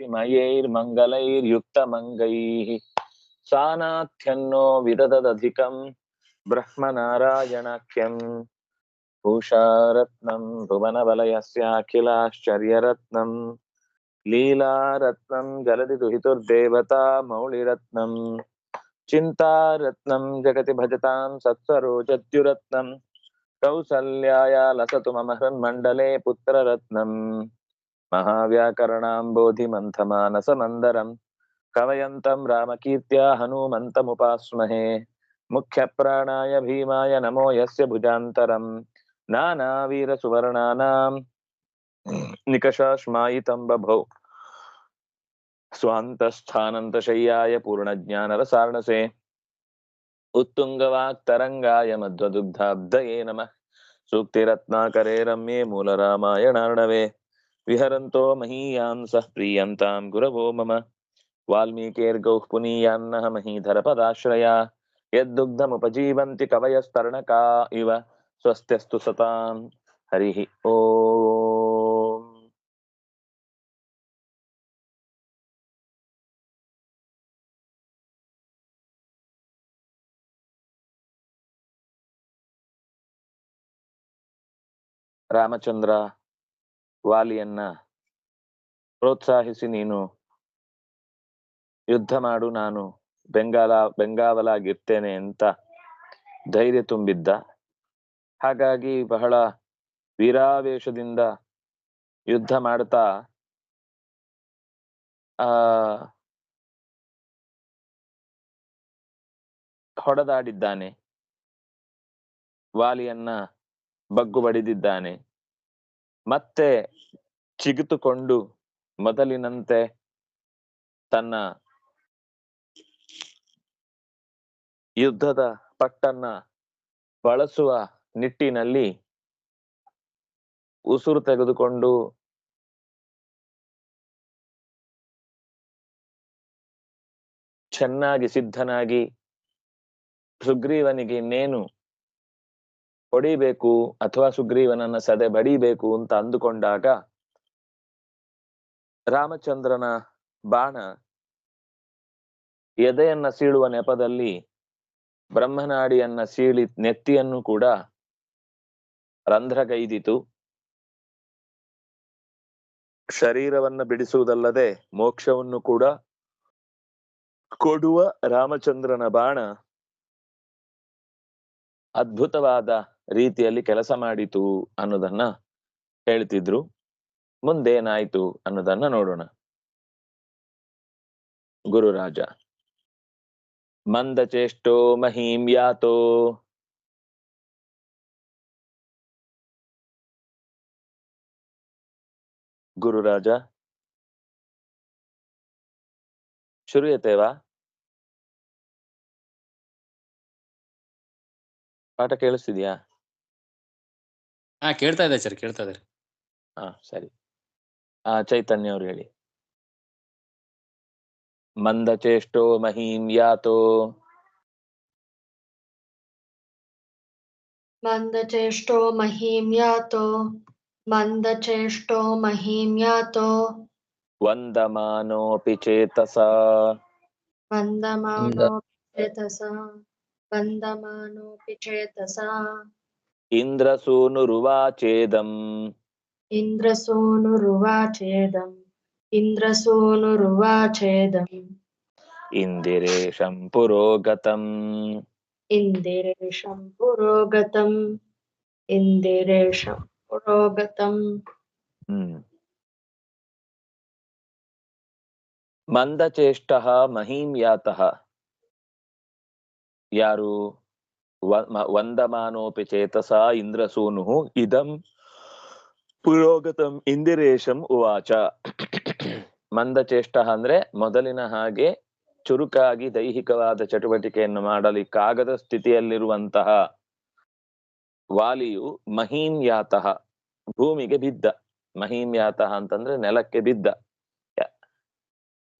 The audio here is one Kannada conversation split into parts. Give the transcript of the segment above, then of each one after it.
भक्तिमयैर्मङ्गलैर्युक्तमङ्गैः सानाथ्यन्नो विदधदधिकं ब्रह्मनारायणाख्यं पूषारत्नं भुवनवलयस्याखिलाश्चर्यरत्नं लीलारत्नं जलति दुहितुर्देवता चिंता रन जगति भजता सत्सरोजद्युरत्नं कौसल्याया लसतु मम हृन्मण्डले पुत्ररत्नम् महाव्याकरणाम्बोधिमन्थमानसमन्दरम् कवयन्तम् रामकीर्त्या हनूमन्तमुपास्महे। मुख्यप्राणाय भीमाय नमो यस्य भुजान्तरम् नानावीरसुवर्णानाम् निकषाश्मायितम् बभौ। स्वान्तस्थानन्तशय्याय पूर्णज्ञानरसार्णसे उत्तुङ्गवाक्तरङ्गाय मध्वदुग्धाब्धये नमः। सूक्तिरत्नाकरे रम्ये मूलरामायणार्णवे विहरन्तो महीयांसः प्रीयन्तां गुरवो मम। वाल्मीकेर्गौः पुनीयान्नः महीधरपदाश्रया। यद्दुग्धमुपजीवन्ति कवयस्तर्णका इव। स्वस्त्यस्तु सतां। हरिः ओ रामचंद्रा ವಾಲಿಯನ್ನ ಪ್ರೋತ್ಸಾಹಿಸಿ ನೀನು ಯುದ್ಧ ಮಾಡು, ನಾನು ಬೆಂಗಾಲ, ಬೆಂಗಾವಲಾಗಿರ್ತೇನೆ ಅಂತ ಧೈರ್ಯ ತುಂಬಿದ್ದ. ಹಾಗಾಗಿ ಬಹಳ ವೀರಾವೇಶದಿಂದ ಯುದ್ಧ ಮಾಡ್ತಾ, ಆ, ಹೊಡೆದಾಡಿದ್ದಾನೆ. ವಾಲಿಯನ್ನ ಬಗ್ಗು ಬಡಿದಿದ್ದಾನೆ. ಮತ್ತೆ ಚಿಗುತುಕೊಂಡು ಮೊದಲಿನಂತೆ ತನ್ನ ಯುದ್ಧದ ಪಟ್ಟನ್ನ ಬಳಸುವ ನಿಟ್ಟಿನಲ್ಲಿ ಉಸಿರು ತೆಗೆದುಕೊಂಡು ಚೆನ್ನಾಗಿ ಸಿದ್ಧನಾಗಿ ಸುಗ್ರೀವನಿಗೆ ಇನ್ನೇನು ಹೊಡಿಬೇಕು ಅಥವಾ ಸುಗ್ರೀವನನ್ನ ಸದೆ ಬಡಿಬೇಕು ಅಂತ ಅಂದುಕೊಂಡಾಗ ರಾಮಚಂದ್ರನ ಬಾಣ ಎದೆಯನ್ನ ಸೀಳುವ ನೆಪದಲ್ಲಿ ಬ್ರಹ್ಮನಾಡಿಯನ್ನ ಸೀಳಿ ನೆತ್ತಿಯನ್ನು ಕೂಡ ರಂಧ್ರಗೈದಿತು. ಶರೀರವನ್ನ ಬಿಡಿಸುವುದಲ್ಲದೆ ಮೋಕ್ಷವನ್ನು ಕೂಡ ಕೊಡುವ ರಾಮಚಂದ್ರನ ಬಾಣ ಅದ್ಭುತವಾದ ರೀತಿಯಲ್ಲಿ ಕೆಲಸ ಮಾಡಿತು ಅನ್ನೋದನ್ನ ಹೇಳ್ತಿದ್ರು. ಮುಂದೇನಾಯ್ತು ಅನ್ನೋದನ್ನ ನೋಡೋಣ. ಗುರುರಾಜ ಮಂದಚೇಷ್ಟೋ ಮಹೀಂ ಯಾತೋ. ಗುರುರಾಜ ಶುರುಯತೇವಾ ಪಾಠ ಕೇಳಿಸ್ತಿದ್ಯಾ? ಹಾ ಕೇಳ್ತಾ ಇದೆ ಸರ್ ಕೇಳ್ತಾ ಇದ್ದಾರೆ. ಹಾ ಸರಿ. ಆ ಚೈತನ್ಯ ಅವ್ರು ಹೇಳಿ. ಮಂದಚೇಷ್ಟೋ ಮಹೀಂ ಯಾತೋ. ಮಂದಚೇಷ್ಟೋ ಮಹೀಂ ಯಾತೋ. ಮಂದಚೇಷ್ಟೋ ಮಹೀಂ ಯಾತೋ. ವಂದಮಾನೋಪಿ ಚೇತಸ. ವಂದಮಾನೋಪಿ ಚೇತಸ. ವಂದಮಾನೋಪಿ ಚೇತಸ. ఇంద్రసూనురువాచేదం. ఇంద్రసూనురువాచేదం. ఇంద్రసూనురువాచేదం. ఇందిరేషం పురోగతం. ఇందిరేషం పురోగతం. ఇందిరేషం పురోగతం. మందచేష్ట మహీం యాత యారు? ವಂದಮಾನೋಪಿ ಚೇತಸ ಇಂದ್ರಸೂನು ಇದಂ ಪುರೋಗತಂ ಇಂದಿರೇಶಂ ಉವಾಚ. ಮಂದಚೇಷ್ಟ ಅಂದ್ರೆ ಮೊದಲಿನ ಹಾಗೆ ಚುರುಕಾಗಿ ದೈಹಿಕವಾದ ಚಟುವಟಿಕೆಯನ್ನು ಮಾಡಲಿಕ್ಕಾಗದ ಸ್ಥಿತಿಯಲ್ಲಿರುವಂತಹ ವಾಲಿಯು ಮಹೀಂ ಯಾತಃ ಭೂಮಿಗೆ ಬಿದ್ದ. ಮಹೀಂ ಯಾತಃ ಅಂತಂದ್ರೆ ನೆಲಕ್ಕೆ ಬಿದ್ದ.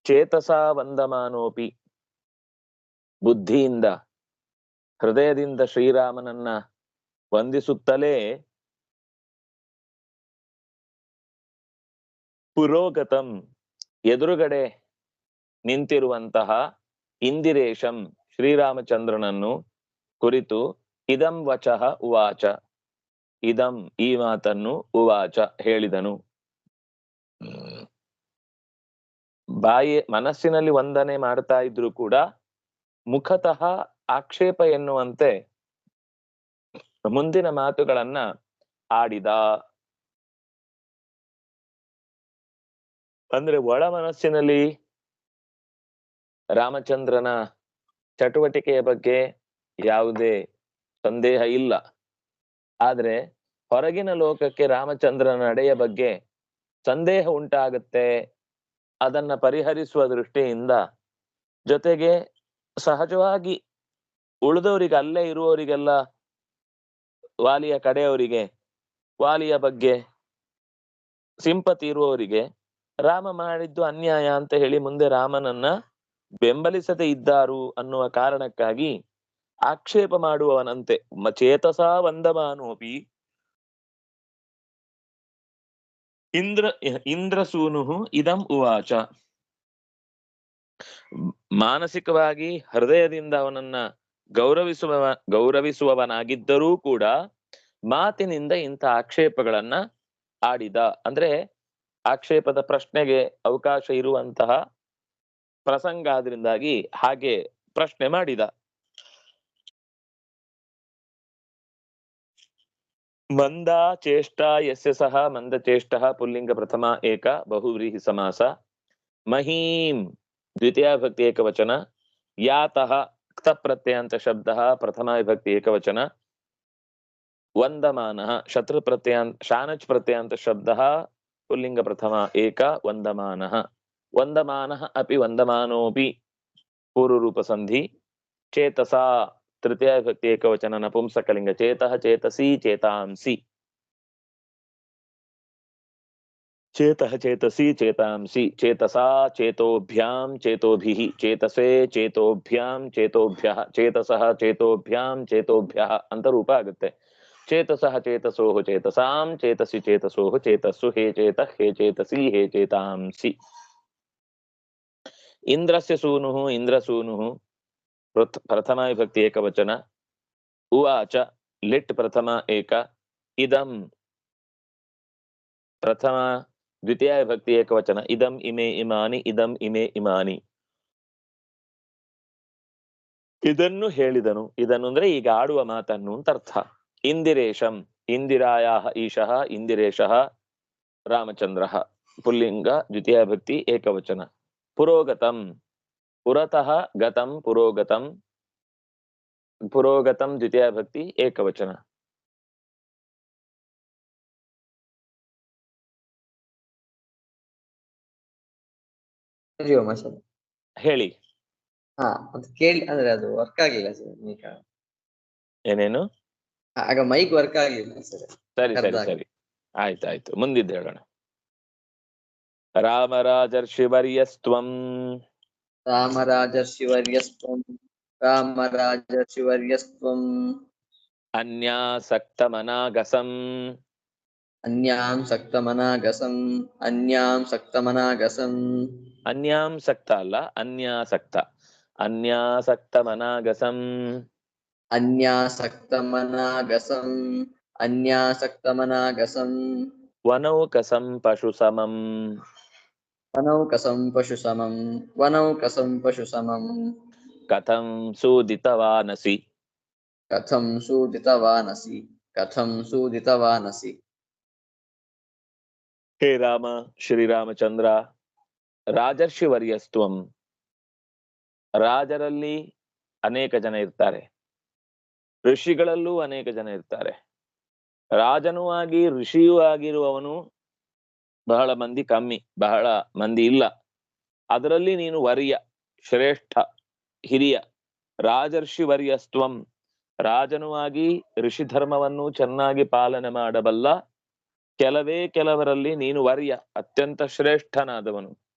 ಚೇತಸ ವಂದಮಾನೋಪಿ ಬುದ್ಧಿಯಿಂದ ಹೃದಯದಿಂದ ಶ್ರೀರಾಮನನ್ನ ವಂದಿಸುತ್ತಲೇ ಪುರೋಗತಂ ಎದುರುಗಡೆ ನಿಂತಿರುವಂತಹ ಇಂದಿರೇಶಂ ಶ್ರೀರಾಮಚಂದ್ರನನ್ನು ಕುರಿತು ಇದಂ ವಚಃ ಉವಾಚ, ಇದಂ ಈ ಮಾತನ್ನು ಉವಾಚ ಹೇಳಿದನು. ಬಾಯಿ ಮನಸ್ಸಿನಲ್ಲಿ ವಂದನೆ ಮಾಡ್ತಾ ಇದ್ರು ಕೂಡ ಮುಖತಃ ಆಕ್ಷೇಪ ಎನ್ನುವಂತೆ ಮುಂದಿನ ಮಾತುಗಳನ್ನ ಆಡಿದ. ಅಂದ್ರೆ ಒಳ ಮನಸ್ಸಿನಲ್ಲಿ ರಾಮಚಂದ್ರನ ಚಟುವಟಿಕೆಯ ಬಗ್ಗೆ ಯಾವುದೇ ಸಂದೇಹ ಇಲ್ಲ. ಆದ್ರೆ ಹೊರಗಿನ ಲೋಕಕ್ಕೆ ರಾಮಚಂದ್ರನ ನಡೆಯ ಬಗ್ಗೆ ಸಂದೇಹ ಉಂಟಾಗುತ್ತೆ. ಅದನ್ನ ಪರಿಹರಿಸುವ ದೃಷ್ಟಿಯಿಂದ ಜೊತೆಗೆ ಸಹಜವಾಗಿ ಉಳಿದವರಿಗೆ ಅಲ್ಲೇ ಇರುವವರಿಗೆಲ್ಲ ವಾಲಿಯ ಕಡೆಯವರಿಗೆ, ವಾಲಿಯ ಬಗ್ಗೆ ಸಿಂಪತಿ ಇರುವವರಿಗೆ ರಾಮ ಮಾಡಿದ್ದು ಅನ್ಯಾಯ ಅಂತ ಹೇಳಿ ಮುಂದೆ ರಾಮನನ್ನ ಬೆಂಬಲಿಸದೆ ಇದ್ದಾರು ಅನ್ನುವ ಕಾರಣಕ್ಕಾಗಿ ಆಕ್ಷೇಪ ಮಾಡುವವನಂತೆ. ಚೇತಸ ವಂದಮಾನೋಪಿ. ಇಂದ್ರ, ಇಂದ್ರಸೂನು ಇದಂ ಉವಾಚ. ಮಾನಸಿಕವಾಗಿ ಹೃದಯದಿಂದ ಅವನನ್ನ ಗೌರವಿಸುವ ಗೌರವಿಸುವವನಾಗಿದ್ದರೂ ಕೂಡ ಮಾತಿನಿಂದ ಇಂಥ ಆಕ್ಷೇಪಗಳನ್ನ ಆಡಿದ. ಅಂದ್ರೆ ಆಕ್ಷೇಪದ ಪ್ರಶ್ನೆಗೆ ಅವಕಾಶ ಇರುವಂತಹ ಪ್ರಸಂಗ ಆದ್ರಿಂದಾಗಿ ಹಾಗೆ ಪ್ರಶ್ನೆ ಮಾಡಿದ. ಮಂದ ಚೇಷ್ಟ ಯಸ್ಯ ಸಹ ಮಂದ ಚೇಷ್ಟ ಪುಲ್ಲಿಂಗ ಪ್ರಥಮ ಏಕ ಬಹುವ್ರೀಹಿ ಸಮಾಸ. ಮಹೀಂ ದ್ವಿತೀಯ ಭಕ್ತಿ ಏಕವಚನ. ಯಾತಃ ಕ್ತ ಪ್ರತ್ಯಯಾಂತ ಶಬ್ದ ಪ್ರಥಮ ವಿಭಕ್ತಿ ಏಕವಚನ ವಂದಮಾನಃ ಶತ್ರು ಪ್ರತ್ಯಯಾಂತ ಶಾನಚ್ ಪ್ರತ್ಯಯಾಂತ ಶಬ್ದ ಪುಲ್ಲಿಂಗ ಪ್ರಥಮ ಏಕ ವಂದಮಾನಃ ವಂದಮಾನಃ ಅಪಿ ವಂದಮಾನೋಪಿ ಪೂರ್ವರೂಪ ಸಂಧಿ ಚೇತಸಾ ತೃತೀಯ ವಿಭಕ್ತಿ ಏಕವಚನ ನಪುಂಸಕಲಿಂಗ ಚೇತಃ ಚೇತಸಿ ಚೇತಾಂಸಿ ಚೇತಃ ಚೇತಸಿ ಚೇತಾಂಸಿ ಚೇತಸಾ ಚೇತೋಭ್ಯಾಂ ಚೇತೋಭಿಃ ಚೇತಸೇ ಚೇತೋಭ್ಯಾಂ ಚೇತೋಭ್ಯಃ ಚೇತಸಃ ಚೇತೋಭ್ಯಾಂ ಚೇತೋಭ್ಯಃ ಅಂತ ರೂಪ ಆಗುತ್ತೆ ಚೇತಸಃ ಚೇತಸೋಃ ಚೇತಸಾಂ ಚೇತಸಿ ಚೇತಸೋಃ ಚೇತಸ್ಸು ಹೇ ಚೇತಃ ಹೇ ಚೇತಸಿ ಹೇ ಚೇತಾಂಸಿ ಇಂದ್ರಸ್ಯ ಸೂನುಃ ಇಂದ್ರಸೂನುಃ ದ್ವಿತೀಯ ವಿಭಕ್ತಿ ಏಕವಚನ. ಇದಂ ಇಮೆ ಇಮಾನಿ, ಇದಂ ಇಮೆ ಇಮಾನಿ. ಇದನ್ನು ಹೇಳಿದನು. ಇದನ್ನು ಅಂದ್ರೆ ಈಗ ಆಡುವ ಮಾತನ್ನು ಅಂತ ಅರ್ಥ. ಇಂದಿರೇಶಂ ಇಂದಿರಾಯ ಈಶಃ, ಇಂದಿರೇಶಃ ರಾಮಚಂದ್ರ. ಪುಲ್ಲಿಂಗ, ದ್ವಿತೀಯ ವಿಭಕ್ತಿ ಏಕವಚನ. ಪುರೋಗತಂ, ಪುರತಃ ಗತಂ, ಪುರೋಗತಂ ಪುರೋಗತಂ, ದ್ವಿತೀಯ ಭಕ್ತಿ ಏಕವಚನ. ಸರಿ ಹೇಳಿ. ಹಾ ಅದು ಕೇಳಿ ಅಂದ್ರೆ ಅದು ವರ್ಕ್ ಆಗ್ಲಿಲ್ಲ ಸರ್ ಈಗ. ಏನೇನು? ಆಗ ಮೈಕ್ ವರ್ಕ್ ಆಗ್ಲಿಲ್ಲ ಸರ್ ಸರಿ ಸರಿ ಸರಿ. ಆಯ್ತು ಆಯ್ತು. ಮುಂದಿದ್ದು ಹೇಳೋಣ. ರಾಮರಾಜರ್ಷಿವರ್ಯಸ್ತ್ವಂ. ರಾಮರಾಜರ್ಷಿವರ್ಯಸ್ತ್ವಂ ರಾಮರಾಜರ್ಷಿವರ್ಯಸ್ತ್ವಂ. ಅನ್ಯಾಸಕ್ತಮನಾಗಸಂ. ಅನ್ಯಾಂ ಸಕ್ತಮನಾಗಸಂ ಅನ್ಯಾಂ ಸಕ್ತಮನಾಗಸಂ. ಅನ್ಯಾಂ ಸಕ್ತ ಅಲ್ಲ ಅನ್ಯಾಸಕ್ತ ಅನ್ಯಾಸಕ್ತಮನಾಗಸಂ ಅನ್ಯಾಸಕ್ತಮನಾಗಸಂ ಅನ್ಯಾಸಕ್ತಮನಾಗಸಂ ವನೌಕಸಂ ಪಶು ಸಮಂ ವನೌಕಸಂ ಪಶು ಸಮಂ ವನೌಕಸಂ ಪಶು ಸಮಂ ಕಥಂ ಸೂದಿತವಾನಸಿ ಕಥಂ ಸೂದಿತವಾನಸಿ ಕಥಂ ಸೂದಿತವಾನಸಿ ಹೇ ರಾಮ ಶ್ರೀರಾಮಚಂದ್ರ ರಾಜರ್ಷಿವರ್ಯಸ್ತ್ವಂ ರಾಜರಲ್ಲಿ ಅನೇಕ ಜನ ಇರ್ತಾರೆ. ಋಷಿಗಳಲ್ಲೂ ಅನೇಕ ಜನ ಇರ್ತಾರೆ. ರಾಜನೂ ಆಗಿ ಋಷಿಯೂ ಆಗಿರುವವನು ಬಹಳ ಮಂದಿ ಕಮ್ಮಿ, ಬಹಳ ಮಂದಿ ಇಲ್ಲ. ಅದರಲ್ಲಿ ನೀನು ವರ್ಯ, ಶ್ರೇಷ್ಠ, ಹಿರಿಯ. ರಾಜರ್ಷಿ ವರ್ಯಸ್ತ್ವಂ. ರಾಜನೂ ಆಗಿ ಋಷಿ ಧರ್ಮವನ್ನು ಚೆನ್ನಾಗಿ ಪಾಲನೆ ಮಾಡಬಲ್ಲ. ಕೆಲವೇ ಕೆಲವರಲ್ಲಿ ನೀನು ವರ್ಯ, ಅತ್ಯಂತ ಶ್ರೇಷ್ಠನಾದವನು.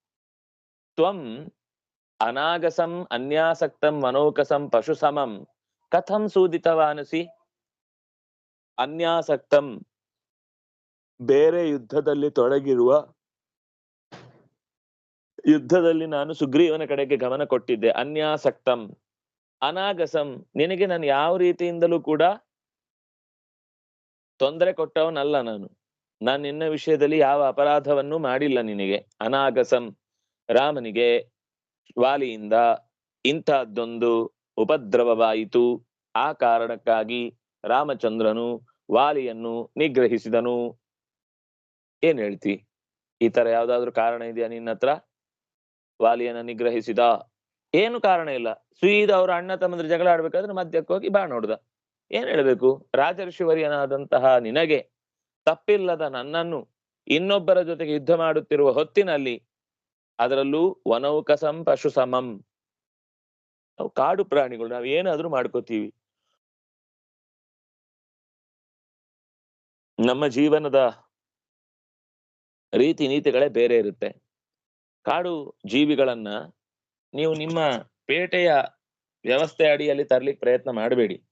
ತ್ವಂ ಅನಾಗಸಂ ಅನ್ಯಾಸಕ್ತಂ ಮನೋಕಸಂ ಪಶು ಸಮಂ ಕಥಂ ಸೂದಿತವಾನಸಿ ಅನ್ಯಾಸಕ್ತಂ ಬೇರೆ ಯುದ್ಧದಲ್ಲಿ ತೊಡಗಿರುವ ಯುದ್ಧದಲ್ಲಿ ನಾನು ಸುಗ್ರೀವನ ಕಡೆಗೆ ಗಮನ ಕೊಟ್ಟಿದ್ದೆ. ಅನ್ಯಾಸಕ್ತಂ, ಅನಾಗಸಂ, ನಿನಗೆ ನಾನು ಯಾವ ರೀತಿಯಿಂದಲೂ ಕೂಡ ತೊಂದರೆ ಕೊಟ್ಟವನಲ್ಲ ನಾನು. ನಾನು ನಿನ್ನ ವಿಷಯದಲ್ಲಿ ಯಾವ ಅಪರಾಧವನ್ನು ಮಾಡಿಲ್ಲ ನಿನಗೆ. ಅನಾಗಸಂ ರಾಮನಿಗೆ ವಾಲಿಯಿಂದ ಇಂಥದ್ದೊಂದು ಉಪದ್ರವವಾಯಿತು. ಆ ಕಾರಣಕ್ಕಾಗಿ ರಾಮಚಂದ್ರನು ವಾಲಿಯನ್ನು ನಿಗ್ರಹಿಸಿದನು. ಏನ್ ಹೇಳ್ತಿ? ಈ ತರ ಯಾವ್ದಾದ್ರು ಕಾರಣ ಇದೆಯಾ ನಿನ್ನ ಹತ್ರ? ವಾಲಿಯನ್ನ ನಿಗ್ರಹಿಸಿದ? ಏನು ಕಾರಣ ಇಲ್ಲ. ಸುಯಿದ ಅವ್ರ ಅಣ್ಣ ತಮ್ಮಂದ್ರೆ ಜಗಳ ಆಡ್ಬೇಕಾದ್ರೆ ಮಧ್ಯಕ್ಕೆ ಹೋಗಿ ಬಾ ನೋಡ್ದ. ಏನ್ ಹೇಳ್ಬೇಕು? ರಾಜರ್ಷಿವರ್ಯನಾದಂತಹ ನಿನಗೆ ತಪ್ಪಿಲ್ಲದ ನನ್ನನ್ನು ಇನ್ನೊಬ್ಬರ ಜೊತೆಗೆ ಯುದ್ಧ ಮಾಡುತ್ತಿರುವ ಹೊತ್ತಿನಲ್ಲಿ ಅದರಲ್ಲೂ ವನೌಕಸಂ ಪಶು ಸಮಂ ನಾವು ಕಾಡು ಪ್ರಾಣಿಗಳು, ನಾವು ಏನಾದ್ರೂ ಮಾಡ್ಕೋತೀವಿ. ನಮ್ಮ ಜೀವನದ ರೀತಿ ನೀತಿಗಳೇ ಬೇರೆ ಇರುತ್ತೆ. ಕಾಡು ಜೀವಿಗಳನ್ನ ನೀವು ನಿಮ್ಮ ಪೇಟೆಯ ವ್ಯವಸ್ಥೆ ಅಡಿಯಲ್ಲಿ ತರ್ಲಿಕ್ಕೆ ಪ್ರಯತ್ನ ಮಾಡಬೇಡಿ.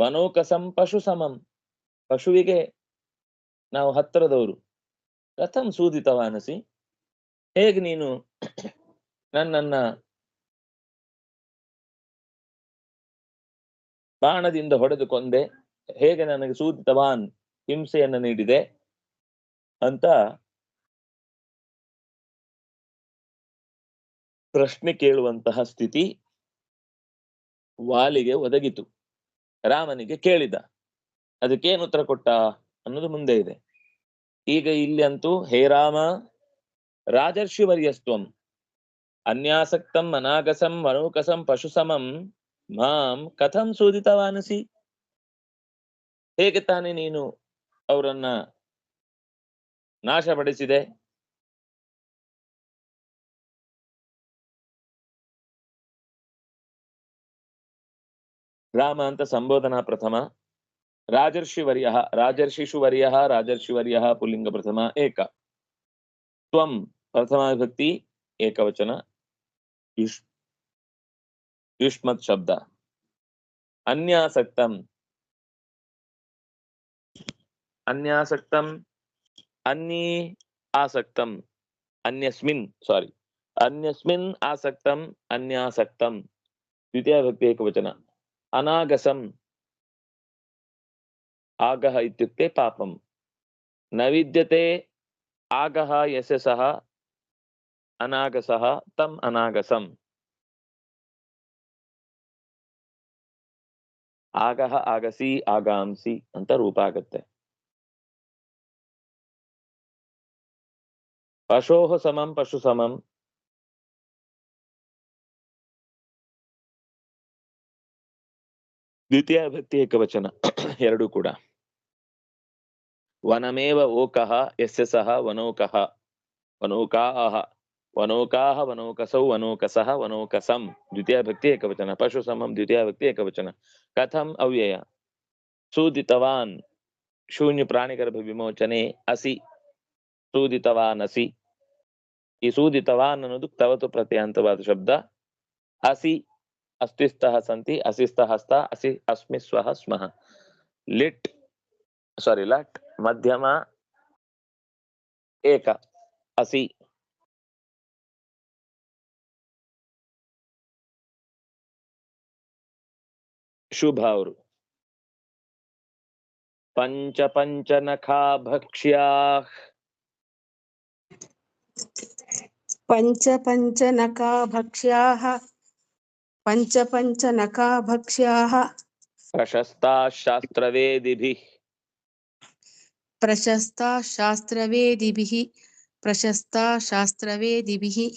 ವನೋಕಸಂ ಪಶು ಸಮಂ ಪಶುವಿಗೆ ನಾವು ಹತ್ತಿರದವರು. ಕಥಂ ಸೂದಿತವಾನಸಿ. ಹೇಗೆ ನೀನು ನನ್ನನ್ನ ಬಾಣದಿಂದ ಹೊಡೆದು ಕೊಂದೆ ಹೇಗೆ ನನಗೆ ಸೂದಿತವಾನ್ ಹಿಂಸೆಯನ್ನ ನೀಡಿದೆ ಅಂತ ಪ್ರಶ್ನೆ ಕೇಳುವಂತಹ ಸ್ಥಿತಿ ವಾಲಿಗೆ ಒದಗಿತು. ರಾಮನಿಗೆ ಕೇಳಿದ. ಅದಕ್ಕೇನು ಉತ್ತರ ಕೊಟ್ಟ ಅನ್ನೋದು ಮುಂದೆ ಇದೆ. ಈಗ ಇಲ್ಲಿ ಅಂತೂ, ಹೇ ರಾಮ ರಾಜರ್ಷಿವರ್ಯಸ್ತ್ವಂ ಅನ್ಯಾಸಕ್ತಂ ಅನಾಗಸಂ ವನೌಕಸಂ ಪಶುಸಮಂ. ಮಾಂ ಕಥಂ ಸೂದಿತವಾನಸಿ. ಹೇಗೆ ತಾನೇ ನೀನು ಅವರನ್ನ ನಾಶಪಡಿಸಿದೆ? ರಾಮ ಅಂತ ಸಂಬೋಧನಾ ಪ್ರಥಮ. ರಾಜರ್ಷಿವರ್ಯ ರಾಜರ್ಷಿಷುವರ್ಯ ರಾಜರ್ಷಿವರ್ಯ ಪುಲ್ಲಿಂಗ ಪ್ರಥಮ ಏಕ. ತ್ವಂ ಪ್ರಥಮ ವಿಭಕ್ತಿ ಏಕವಚನ ಯುಷ್ ಯುಷ್ಮತ್ ಶಬ್ದ ಅನ್ಯಾಸಕ್ತಂ ಅನ್ಯಾಸಕ್ತಂ ಅನ್ಯೀ ಆಸಕ್ತಂ ಅನ್ಯಸ್ಮಿನ್ ಸಾರಿ ಅನ್ಯಸ್ಮಿನ್ ಆಸಕ್ತಂ ಅನ್ಯಾಸಕ್ತಂ ದ್ವಿತೀಯ ಭಕ್ತಿ ಏಕವಚನ ಅನಾಗಸಂ ಆಗಹ ಇತ್ಯುಕ್ತೆ ಪಾಪಂ ನ ವಿದ್ಯತೆ ಆಗಹ ಯस्य ಸಹ ಅನಾಗಸಃ ತಂ ಅನಾಗಸಂ. ಆಗಹ ಆಗಸಿ ಆಗಾಂಸಿ ಅಂತ ರೂಪ ಆಗತ್ತೆ. ಪಶೋಹ ಸಮಂ ಪಶು ಸಮಂ. ದ್ವಿತೀಯ ಭಕ್ತಿ ಏಕವಚನ ಎರಡು ಕೂಡ. ವನಮೇವ ಓಕಃ ಯಸ್ಯ ಸಹ ವನೋಕಃ. ವನೋಕಾಹ. ವನೋಕಾಹ ವನೋಕಸೌ ವನೋಕಸಃ ವನೋಕಸಂ ದ್ವಿತೀಯ ಭಕ್ತಿ ಏಕವಚನ ಪಶು ಸಮಂ ದ್ವಿತೀಯ ಭಕ್ತಿ ಏಕವಚನ ಕಥಂ ಅವ್ಯಯ ಸೂದಿತವಾನ್ ಶೂನ್ಯ ಪ್ರಾಣಿಗರ್ಭ ವಿಮೋಚನೆ ಅಸಿ ಸೂದಿತವಾನ್ ಅಸಿ ಈ ಸೂದಿತವಾನ್ ಅನ್ನೋದು ತವತು ಪ್ರತ್ಯಂತವಾದ ಶಬ್ದ ಅಸಿ ಅಸ್ತಿಸ್ತಃ ಸಂತಿ ಅಸಿಸ್ತಃ ಹಸ್ತ ಅಸಿ ಅಸ್ಮಿ ಸ್ವಹ ಸ್ಮಃ ಲಿಟ್ ಸಾರಿ ಲಟ್ ಮಧ್ಯಮ ಏಕ ಅಸಿ चक्षुभ पंच पंच नखा भक्ष्या। पंच पंच नखा भक्ष्या। पंच पंच नखा भक्ष्या। प्रशस्ता शास्त्र शास्त्रवेदि प्रशस्ता शास्त्र शास्त्रवेदि प्रशस्ता शास्त्र शास्त्रवेदि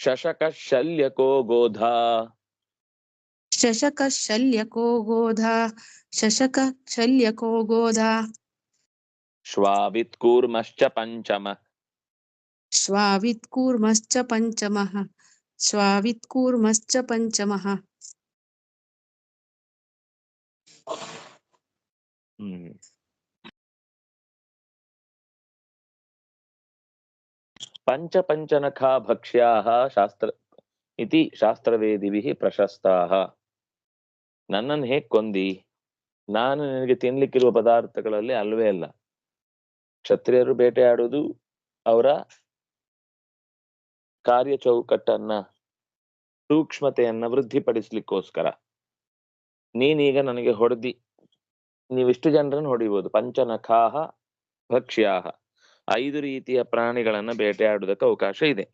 शशक शल्यको गोधा। शशक शशकशल्यको गोधा शशक शशकशल्यको गोधा श्वावित्कूर्मश्च पञ्चमः। श्वावित्कूर्मश्च पञ्चमः। हम्म। श्वावित्कूर्मश्च पञ्चमः। hmm. पञ्चपञ्चनखा भक्ष्याः शास्त्र इति शास्त्रवेदिभिः प्रशस्ताः। ನನ್ನನ್ನು ಹೇಗ್ ಕೊಂದಿ? ನಾನು ನಿನಗೆ ತಿನ್ಲಿಕ್ಕಿರುವ ಪದಾರ್ಥಗಳಲ್ಲಿ ಅಲ್ವೇ ಅಲ್ಲ. ಕ್ಷತ್ರಿಯರು ಬೇಟೆಯಾಡುವುದು ಅವರ ಕಾರ್ಯ ಚೌಕಟ್ಟನ್ನ ಸೂಕ್ಷ್ಮತೆಯನ್ನ ವೃದ್ಧಿಪಡಿಸ್ಲಿಕ್ಕೋಸ್ಕರ. ನೀನೀಗ ನನಗೆ ಹೊಡೆದಿ. ನೀವಿಷ್ಟು ಜನರನ್ನು ಹೊಡಿಬಹುದು ಪಂಚನಖಾಹ, ಭಕ್ಷ್ಯಾಹ. ಐದು ರೀತಿಯ ಪ್ರಾಣಿಗಳನ್ನ ಬೇಟೆಯಾಡುವುದಕ್ಕೆ ಅವಕಾಶ ಇದೆ.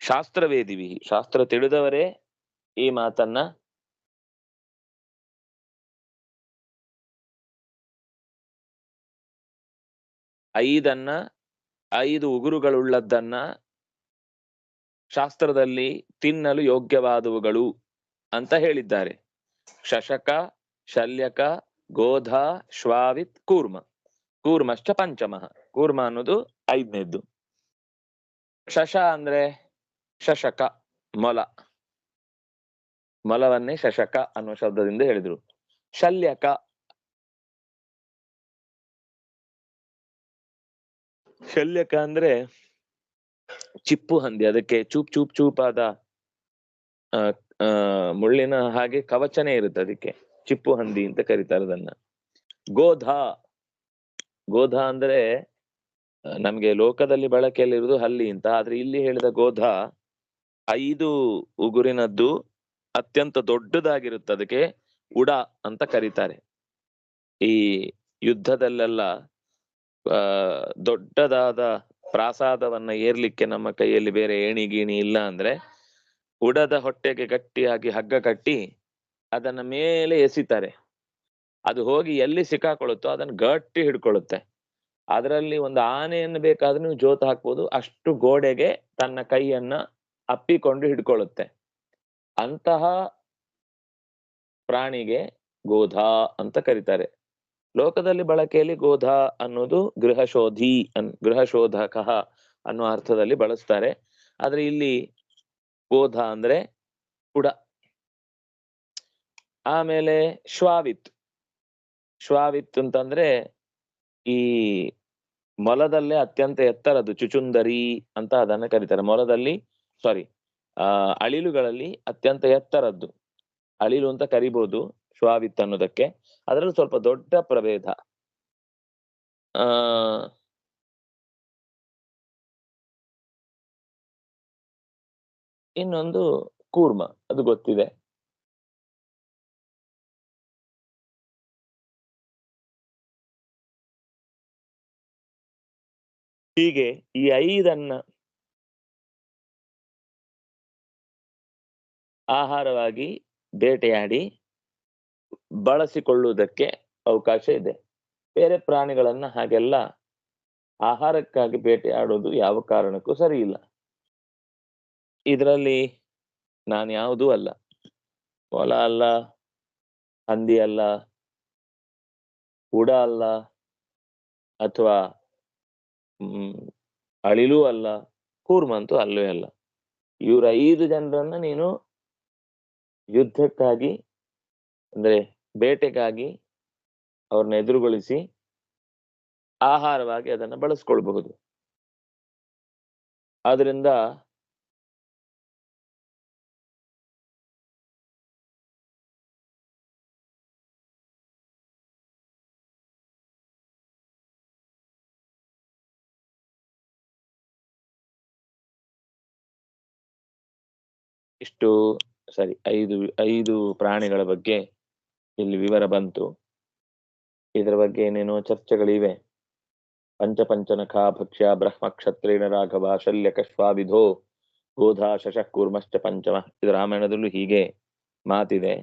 ಶಾಸ್ತ್ರವೇದಿವಿ. ಶಾಸ್ತ್ರ ತಿಳಿದವರೇ ಈ ಮಾತನ್ನ ಐದನ್ನ, ಐದು ಉಗುರುಗಳುಳ್ಳದ್ದನ್ನ ಶಾಸ್ತ್ರದಲ್ಲಿ ತಿನ್ನಲು ಯೋಗ್ಯವಾದವುಗಳು ಅಂತ ಹೇಳಿದ್ದಾರೆ. ಶಶಕ, ಶಲ್ಯಕ, ಗೋಧ, ಶ್ವಾವಿತ್, ಕೂರ್ಮ. ಕೂರ್ಮಶ್ಚ ಪಂಚಮಃ. ಕೂರ್ಮ ಅನ್ನೋದು ಐದನೇದ್ದು. ಶಶ ಅಂದ್ರೆ ಶಶಕ, ಮೊಲ. ಮೊಲವನ್ನೇ ಶಶಕ ಅನ್ನುವ ಶಬ್ದದಿಂದ ಹೇಳಿದ್ರು. ಶಲ್ಯಕ ಶಲ್ಯಕ ಅಂದ್ರೆ ಚಿಪ್ಪು ಹಂದಿ ಅದಕ್ಕೆ ಚೂಪ್ ಚೂಪ್ ಚೂಪಾದ ಆ, ಮುಳ್ಳಿನ ಹಾಗೆ ಕವಚನೇ ಇರುತ್ತೆ ಅದಕ್ಕೆ. ಚಿಪ್ಪು ಹಂದಿ ಅಂತ ಕರೀತಾರೆ ಅದನ್ನ. ಗೋಧ. ಗೋಧ ಅಂದ್ರೆ ನಮ್ಗೆ ಲೋಕದಲ್ಲಿ ಬಳಕೆಯಲ್ಲಿರುವುದು ಹಲ್ಲಿ ಅಂತ. ಆದ್ರೆ ಇಲ್ಲಿ ಹೇಳಿದ ಗೋಧ ಐದು ಉಗುರಿನದ್ದು ಅತ್ಯಂತ ದೊಡ್ಡದಾಗಿರುತ್ತೆ. ಅದಕ್ಕೆ ಉಡ ಅಂತ ಕರೀತಾರೆ. ಈ ಯುದ್ಧದಲ್ಲೆಲ್ಲ ದೊಡ್ಡದಾದ ಪ್ರಾಸಾದವನ್ನ ಏರ್ಲಿಕ್ಕೆ ನಮ್ಮ ಕೈಯಲ್ಲಿ ಬೇರೆ ಏಣಿ ಗೀಣಿ ಇಲ್ಲ ಅಂದ್ರೆ ಉಡದ ಹೊಟ್ಟೆಗೆ ಗಟ್ಟಿಯಾಗಿ ಹಗ್ಗ ಕಟ್ಟಿ ಅದನ್ನ ಮೇಲೆ ಎಸಿತಾರೆ. ಅದು ಹೋಗಿ ಎಲ್ಲಿ ಸಿಕ್ಕಾಕೊಳ್ಳುತ್ತೋ ಅದನ್ನ ಗಟ್ಟಿ ಹಿಡ್ಕೊಳ್ಳುತ್ತೆ. ಅದರಲ್ಲಿ ಒಂದು ಆನೆಯನ್ನು ಬೇಕಾದ್ರೂ ನೀವು ಜೋತು ಹಾಕ್ಬೋದು. ಅಷ್ಟು ಗೋಡೆಗೆ ತನ್ನ ಕೈಯನ್ನ ಅಪ್ಪಿಕೊಂಡು ಹಿಡ್ಕೊಳ್ಳುತ್ತೆ. ಅಂತಹ ಪ್ರಾಣಿಗೆ ಗೋಧಾ ಅಂತ ಕರೀತಾರೆ. ಲೋಕದಲ್ಲಿ ಬಳಕೆಯಲ್ಲಿ ಗೋಧ ಅನ್ನೋದು ಗೃಹಶೋಧಿ ಅನ್, ಗೃಹಶೋಧಕ ಅನ್ನೋ ಅರ್ಥದಲ್ಲಿ ಬಳಸ್ತಾರೆ. ಆದ್ರೆ ಇಲ್ಲಿ ಗೋಧ ಅಂದ್ರೆ ಉಡ ಆಮೇಲೆ ಶ್ವಾವಿತ್. ಶ್ವಾವಿತ್ ಅಂತಂದ್ರೆ ಈ ಮೊಲದಲ್ಲೇ ಅತ್ಯಂತ ಎತ್ತರದ್ದು ಚುಚುಂದರಿ ಅಂತ ಅದನ್ನ ಕರೀತಾರೆ. ಮೊಲದಲ್ಲಿ ಸಾರಿ ಆ ಅಳಿಲುಗಳಲ್ಲಿ ಅತ್ಯಂತ ಎತ್ತರದ್ದು. ಅಳಿಲು ಅಂತ ಕರಿಬಹುದು ಶ್ವಾವಿತ್ ಅನ್ನೋದಕ್ಕೆ ಅದರಲ್ಲಿ ಸ್ವಲ್ಪ ದೊಡ್ಡ ಪ್ರಭೇದ. ಆ, ಇನ್ನೊಂದು ಕೂರ್ಮ, ಅದು ಗೊತ್ತಿದೆ. ಹೀಗೆ ಈ ಐದನ್ನ ಆಹಾರವಾಗಿ ಬೇಟೆಯಾಡಿ ಬಳಸಿಕೊಳ್ಳುವುದಕ್ಕೆ ಅವಕಾಶ ಇದೆ. ಬೇರೆ ಪ್ರಾಣಿಗಳನ್ನ ಹಾಗೆಲ್ಲ ಆಹಾರಕ್ಕಾಗಿ ಬೇಟೆಯಾಡೋದು ಯಾವ ಕಾರಣಕ್ಕೂ ಸರಿ ಇಲ್ಲ. ಇದರಲ್ಲಿ ನಾನು ಯಾವುದೂ ಅಲ್ಲ. ಹೊಲ ಅಲ್ಲ, ಹಂದಿ ಅಲ್ಲ ಉಡ ಅಲ್ಲ, ಅಥವಾ ಅಳಿಲೂ ಅಲ್ಲ ಕೂರ್ಮಂತೂ ಅಲ್ಲವೇ ಅಲ್ಲ. ಇವರ ಐದು ಜನರನ್ನ ನೀನು ಯುದ್ಧಕ್ಕಾಗಿ, ಅಂದ್ರೆ ಬೇಟೆಗಾಗಿ ಅವ್ರನ್ನ ಎದುರುಗೊಳಿಸಿ ಆಹಾರವಾಗಿ ಅದನ್ನು ಬಳಸ್ಕೊಳ್ಬಹುದು. ಆದ್ರಿಂದ ಇಷ್ಟು ಸರಿ ಐದು ಐದು ಪ್ರಾಣಿಗಳ ಬಗ್ಗೆ ಇಲ್ಲಿ ವಿವರ ಬಂತು. ಇದರ ಬಗ್ಗೆ ಏನೇನೋ ಚರ್ಚೆಗಳಿವೆ. ಪಂಚಪಂಚನಖ ಭಕ್ಷ್ಯ ಬ್ರಹ್ಮ ಕ್ಷತ್ರೇಣ ರಾಘವ ಶಲ್ಯ ಕಶ್ವಾವಿಧೋ ಗೋಧಾ ಶಶ ಕೂರ್ಮಶ್ಚ ಪಂಚಮ. ಇದು ರಾಮಾಯಣದಲ್ಲೂ ಹೀಗೆ ಮಾತಿದೆ.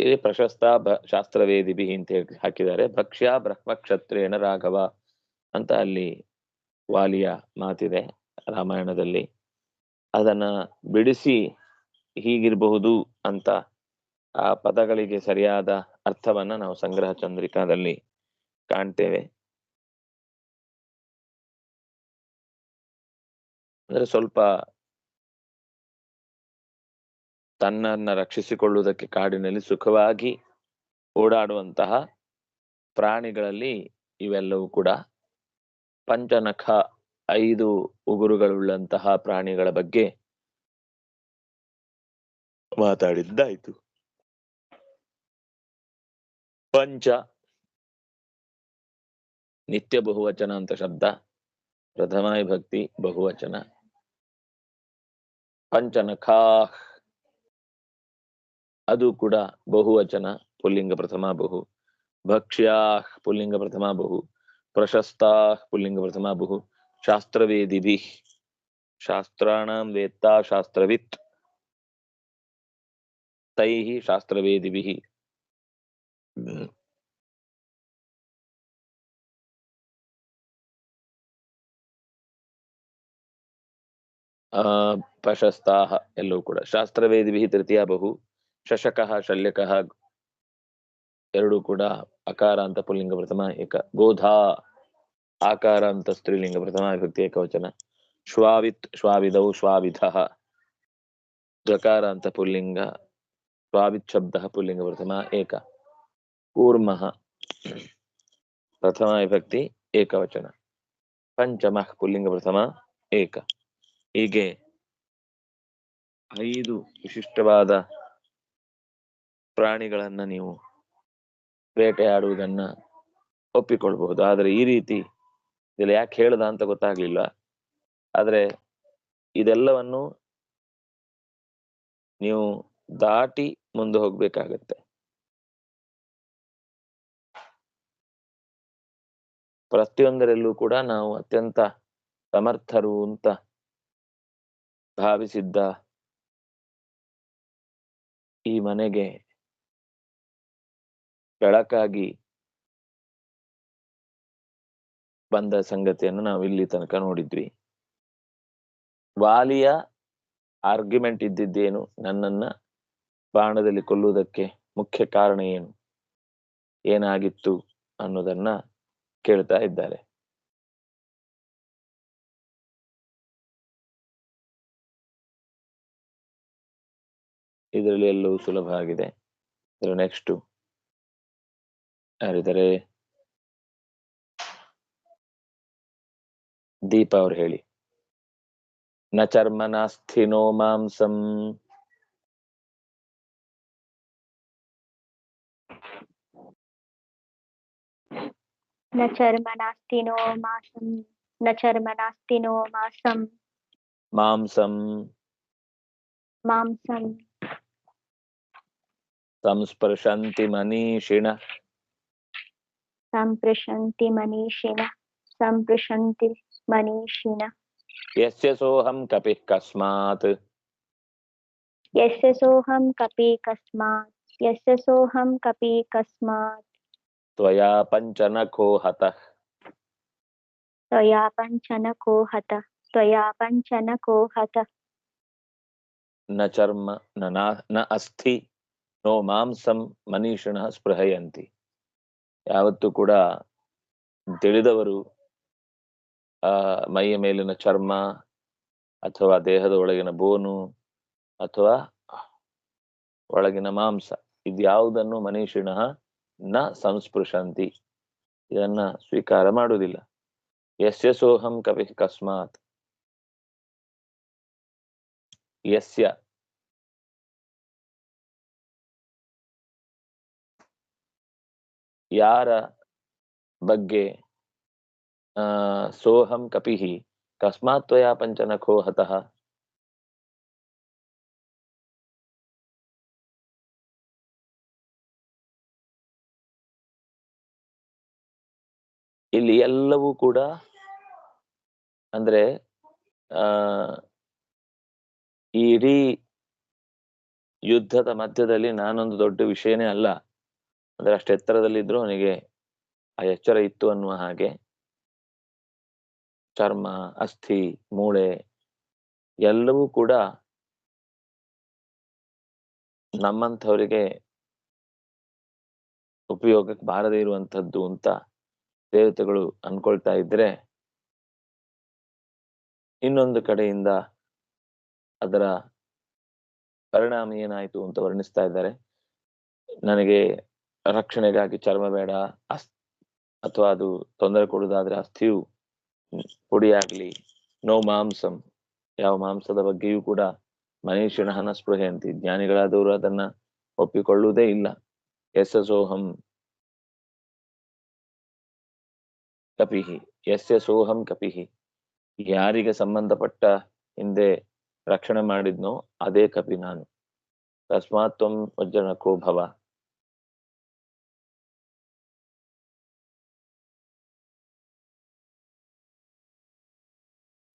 ಇದೇ ಪ್ರಶಸ್ತ ಭ ಶಾಸ್ತ್ರವೇದಿಭಿ ಅಂತ ಹೇಳಿ ಹಾಕಿದ್ದಾರೆ. ಭಕ್ಷ್ಯ ಬ್ರಹ್ಮ ಕ್ಷತ್ರೇಣ ರಾಘವ ಅಂತ ಅಲ್ಲಿ ವಾಲಿಯ ಮಾತಿದೆ ರಾಮಾಯಣದಲ್ಲಿ. ಅದನ್ನ ಬಿಡಿಸಿ ಹೀಗಿರಬಹುದು ಅಂತ ಆ ಪದಗಳಿಗೆ ಸರಿಯಾದ ಅರ್ಥವನ್ನ ನಾವು ಸಂಗ್ರಹ ಚಂದ್ರಿಕಾದಲ್ಲಿ ಕಾಣ್ತೇವೆ. ಅಂದ್ರೆ ಸ್ವಲ್ಪ ತನ್ನನ್ನ ರಕ್ಷಿಸಿಕೊಳ್ಳುವುದಕ್ಕೆ ಕಾಡಿನಲ್ಲಿ ಸುಖವಾಗಿ ಓಡಾಡುವಂತಹ ಪ್ರಾಣಿಗಳಲ್ಲಿ ಇವೆಲ್ಲವೂ ಕೂಡ ಪಂಚನಖ ಐದು ಉಗುರುಗಳುಳ್ಳಂತಹ ಪ್ರಾಣಿಗಳ ಬಗ್ಗೆ ಮಾತಾಡಿದ್ದಾಯ್ತು. ಪಂಚ ನಿತ್ಯ ಬಹುವಚನ ಅಂತ ಶಬ್ದ ಪ್ರಥಮ ವಿಭಕ್ತಿ ಬಹುವಚನ ಪಂಚನಖಾ ಅದು ಕೂಡ ಬಹುವಚನ ಪುಲ್ಲಿಂಗ ಪ್ರಥಮ ಬಹು ಭಕ್ಷ್ಯಾ ಪುಲ್ಲಿಂಗ ಪ್ರಥಮ ಬಹು ಪ್ರಶಸ್ತಾ ಪುಲ್ಲಿಂಗ ಪ್ರಥಮ ಬಹು ಶಾಸ್ತ್ರವೇದಿಭಿ ಶಾಸ್ತ್ರಾಣಾಂ ವೇತ್ತಾ ಶಾಸ್ತ್ರವಿತ್ ತೈಃ ಶಾಸ್ತ್ರವೇದಿಭಿಃ ಆ, ಪಶಸ್ತಾಹ ಎಲ್ಲವೂ ಕೂಡ. ಶಾಸ್ತ್ರವೇದಿಭಿಃ ತೃತೀಯ ಬಹು, ಶಶಕಃ, ಶಲ್ಯಕಃ, ಎರಡೂ ಕೂಡ ಅಕಾರ ಅಂತ ಪುಲ್ಲಿಂಗ ಪ್ರಥಮ ಏಕ ಗೋಧಾ ಆಕಾರ ಅಂತ ಸ್ತ್ರೀಲಿಂಗ ಪ್ರಥಮ ವಿಭಕ್ತಿ ಏಕವಚನ. ಶ್ವಾವಿತ್ ಶ್ವಾವಿಧೌ ಶ್ವಾವಿಧ. ದ್ವಕಾರ ಅಂತ ಪುಲ್ಲಿಂಗ, ಶ್ವಾವಿತ್ ಶಬ್ದ ಪುಲ್ಲಿಂಗ ಪ್ರಥಮ ಏಕ. ಕೂರ್ಮಃ ಪ್ರಥಮ ವಿಭಕ್ತಿ ಏಕವಚನ ಪಂಚಮಃ ಪುಲ್ಲಿಂಗ ಪ್ರಥಮ ಏಕ ಹೀಗೆ ಐದು ವಿಶಿಷ್ಟವಾದ ಪ್ರಾಣಿಗಳನ್ನ ನೀವು ಬೇಟೆಯಾಡುವುದನ್ನ ಒಪ್ಪಿಕೊಳ್ಬಹುದು. ಆದ್ರೆ ಈ ರೀತಿ ಇದೆಲ್ಲ ಯಾಕೆ ಹೇಳದ ಅಂತ ಗೊತ್ತಾಗ್ಲಿಲ್ಲ. ಆದ್ರೆ ಇದೆಲ್ಲವನ್ನು ನೀವು ದಾಟಿ ಮುಂದೆ ಹೋಗ್ಬೇಕಾಗತ್ತೆ. ಪ್ರತಿಯೊಂದರಲ್ಲೂ ಕೂಡ ನಾವು ಅತ್ಯಂತ ಸಮರ್ಥರು ಅಂತ ಭಾವಿಸಿದ್ದ ಈ ಮನೆಗೆ ಬೆಳಕಾಗಿ ಬಂದ ಸಂಗತಿಯನ್ನು ನಾವು ಇಲ್ಲಿ ತನಕ ನೋಡಿದ್ವಿ. ವಾಲಿಯ ಆರ್ಗ್ಯುಮೆಂಟ್ ಇದ್ದಿದ್ದೇನು, ನನ್ನನ್ನ ಬಾಣದಲ್ಲಿ ಕೊಲ್ಲುವುದಕ್ಕೆ ಮುಖ್ಯ ಕಾರಣ ಏನು? ಏನಾಗಿತ್ತು ಅನ್ನೋದನ್ನ ಕೇಳ್ತಾ ಇದ್ದಾರೆ. ಇದರಲ್ಲಿ ಎಲ್ಲವೂ ಸುಲಭ ಆಗಿದೆ. ನೆಕ್ಸ್ಟ್ ಯಾರಿದ್ದಾರೆ? ದೀಪ ಅವ್ರು ಹೇಳಿ. ನ ಚರ್ಮ ನಾಸ್ಥಿನೋ ಮಾಂಸಂ. न चर्म नो मासं न चर्म नो मासं। मांसं। मांसं। संस्पृशन्ति मनीषिणः। सम्पृशन्ति मनीषिणः सम्पृशन्ति मनीषिणः। यस्य सोऽहं कपिः कस्मात्। यस्य सोऽहं कपिः कस्मात् यस्य सोऽहं कपिः कस्मात्। ತ್ವಯಾ ಪಂಚನಖೋ ಹತಃ त्वया पञ्चनको हतः त्वया पञ्चनको हतः ನ ಚರ್ಮ ನ ನಾ- ನ ಅಸ್ಥಿ ನೋ ಮಾಂಸಂ ಮನೀಷಿಣ ಸ್ಪೃಹಯಂತಿ ಯಾವತ್ತೂ ಕೂಡ ತಿಳಿದವರು ಆ ಮೈಯ ಮೇಲಿನ ಚರ್ಮ ಅಥವಾ ದೇಹದ ಒಳಗಿನ ಬೋನು ಅಥವಾ ಒಳಗಿನ ಮಾಂಸ ಇದ್ಯಾವುದನ್ನು ಮನೀಷಿಣ ನ ಸಂಸ್ಪೃಶಂತಿ. ಇದನ್ನ ಸ್ವೀಕಾರ ಮಾಡುವುದಿಲ್ಲ. ಯಸ್ಯ ಸೋಹಂ ಕವಿ ಕಸ್ಮಾತ್. ಯಸ್ಯ. ಯಾರ ಬಗ್ಗೆ? ಸೋಹಂ ಕಪಿಹಿ ಕಸ್ಮಾತ್ ತ್ವಯಾ ಪಂಚನಖೋ ಹತಃ. ಇಲ್ಲಿ ಎಲ್ಲವೂ ಕೂಡ ಅಂದ್ರೆ, ಆ, ಈ ಇಡೀ ಯುದ್ಧದ ಮಧ್ಯದಲ್ಲಿ ನಾನೊಂದು ದೊಡ್ಡ ವಿಷಯನೇ ಅಲ್ಲ. ಅಂದ್ರೆ ಅಷ್ಟು ಎತ್ತರದಲ್ಲಿದ್ರು ಅವನಿಗೆ ಆ ಎಚ್ಚರ ಇತ್ತು ಅನ್ನುವ ಹಾಗೆ. ಚರ್ಮ, ಅಸ್ಥಿ, ಮೂಳೆ ಎಲ್ಲವೂ ಕೂಡ ನಮ್ಮಂಥವರಿಗೆ ಉಪಯೋಗಕ್ಕೆ ಬಾರದೇ ಇರುವಂಥದ್ದು ಅಂತ ದೇವತೆಗಳು ಅನ್ಕೊಳ್ತಾ ಇದ್ರೆ ಇನ್ನೊಂದು ಕಡೆಯಿಂದ ಅದರ ಪರಿಣಾಮ ಏನಾಯ್ತು ಅಂತ ವರ್ಣಿಸ್ತಾ ಇದ್ದಾರೆ. ನನಗೆ ರಕ್ಷಣೆಗಾಗಿ ಚರ್ಮ ಬೇಡ, ಅಸ್, ಅಥವಾ ಅದು ತೊಂದರೆ ಕೊಡುವುದಾದ್ರೆ ಅಸ್ಥಿಯು ಪುಡಿಯಾಗ್ಲಿ, ನೋ ಮಾಂಸಂ, ಯಾವ ಮಾಂಸದ ಬಗ್ಗೆಯೂ ಕೂಡ ಮನುಷ್ಯನ ಹನಸ್ಪೃಹೆ ಅಂತ ಜ್ಞಾನಿಗಳಾದವರು ಅದನ್ನ ಒಪ್ಪಿಕೊಳ್ಳುವುದೇ ಇಲ್ಲ. ಎಸ್ ಸೋಹಂ ಕಪಿಹಿ. ಯಸ್ಯ ಸೋಹಂ ಕಪಿಹಿ. ಯಾರಿಗೆ ಸಂಬಂಧಪಟ್ಟ ಹಿಂದೆ ರಕ್ಷಣೆ ಮಾಡಿದ್ನೋ ಅದೇ ಕಪಿ ನಾನು. ತಸ್ಮಾತ್ ತ್ವಂ ವಜ್ರನ ಭವ.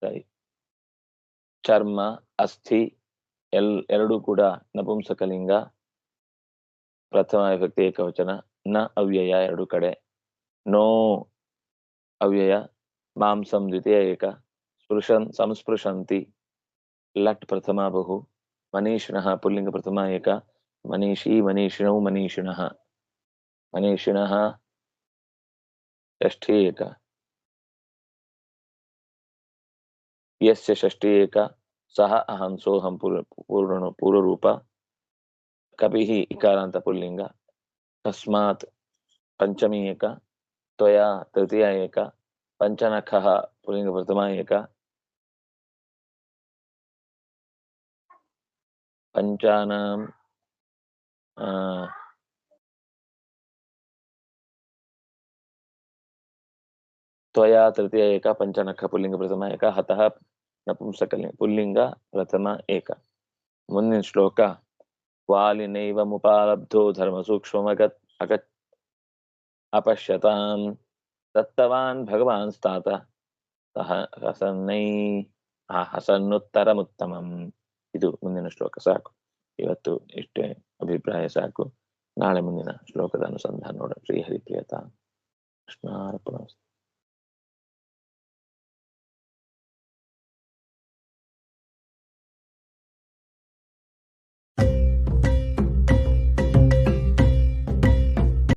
ಸರಿ. ಚರ್ಮ, ಅಸ್ಥಿ, ಎಲ್, ಎರಡು ಕೂಡ ನಪುಂಸಕಲಿಂಗ. ಪ್ರಥಮ ವ್ಯಕ್ತಿ ಏಕವಚನ. ನ ಅವ್ಯಯ ಎರಡು ಕಡೆ. ನೋ ಅವ್ಯಯ ಮಾಂಸಂ ದ್ವಿತೀಯ ಏಕ ಸ್ಪೃಶನ್ ಸಂಸ್ಪೃಶಂತಿ ಲಟ್ ಪ್ರಥಮ ಬಹು ಮನೀಷಿಣಃ ಪುಲ್ಲಿಂಗ ಪ್ರಥಮ ಏಕ ಮನೀಷಿ ಮನೀಷಿಣೌ ಮನೀಷಿಣಃ ಮನೀಷಿಣಃ ಷಷ್ಠಿ ಏಕ ಯಸ್ಯ ಷಷ್ಠಿ ಏಕ ಸಹ ಅಹಂ ಸೋಹಂ ಪೂರ್ವ ಪೂರ್ಣ ಪೂರ್ವರೂಪ ಕಪಿಃ ಇಕಾರಾಂತ ಪುಲ್ಲಿಂಗ ತಸ್ಮಾತ್ ಪಂಚಮಿ त्वया तृतीया एका, पञ्चनखः पुल्लिङ्गप्रथमा एक। पञ्चानां त्वया तृतीया एका, पञ्चनख पुल्लिङ्गप्रथमा एक, हतः नपुंसकलिङ्ग पुल्लिङ्गप्रथमा एक। मुन्निन् श्लोक वालिनैव वालिनैवमुपालब्धो धर्मसूक्ष्ममगत् अगत् ಸೂಕ್ಷ್ಮಗತ್ दत्तवान् ಅಪಶ್ಯತಾಂ स्तात ಸಹ ಹಸನ್ನೈ ಆ ಹಸನ್ನುತ್ತರಮುತ್ತಮಂ ಇದು ಮುಂದಿನ ಶ್ಲೋಕ, ಸಾಕು. ಇವತ್ತು ಇಷ್ಟೇ ಅಭಿಪ್ರಾಯ, ಸಾಕು. ನಾಳೆ ಮುಂದಿನ ಶ್ಲೋಕದ ಅನುಸಂಧಾನ ನೋಡ ಶ್ರೀ ಹರಿಪ್ರಿಯತ ಕೃಷ್ಣಾರ್ಪಣ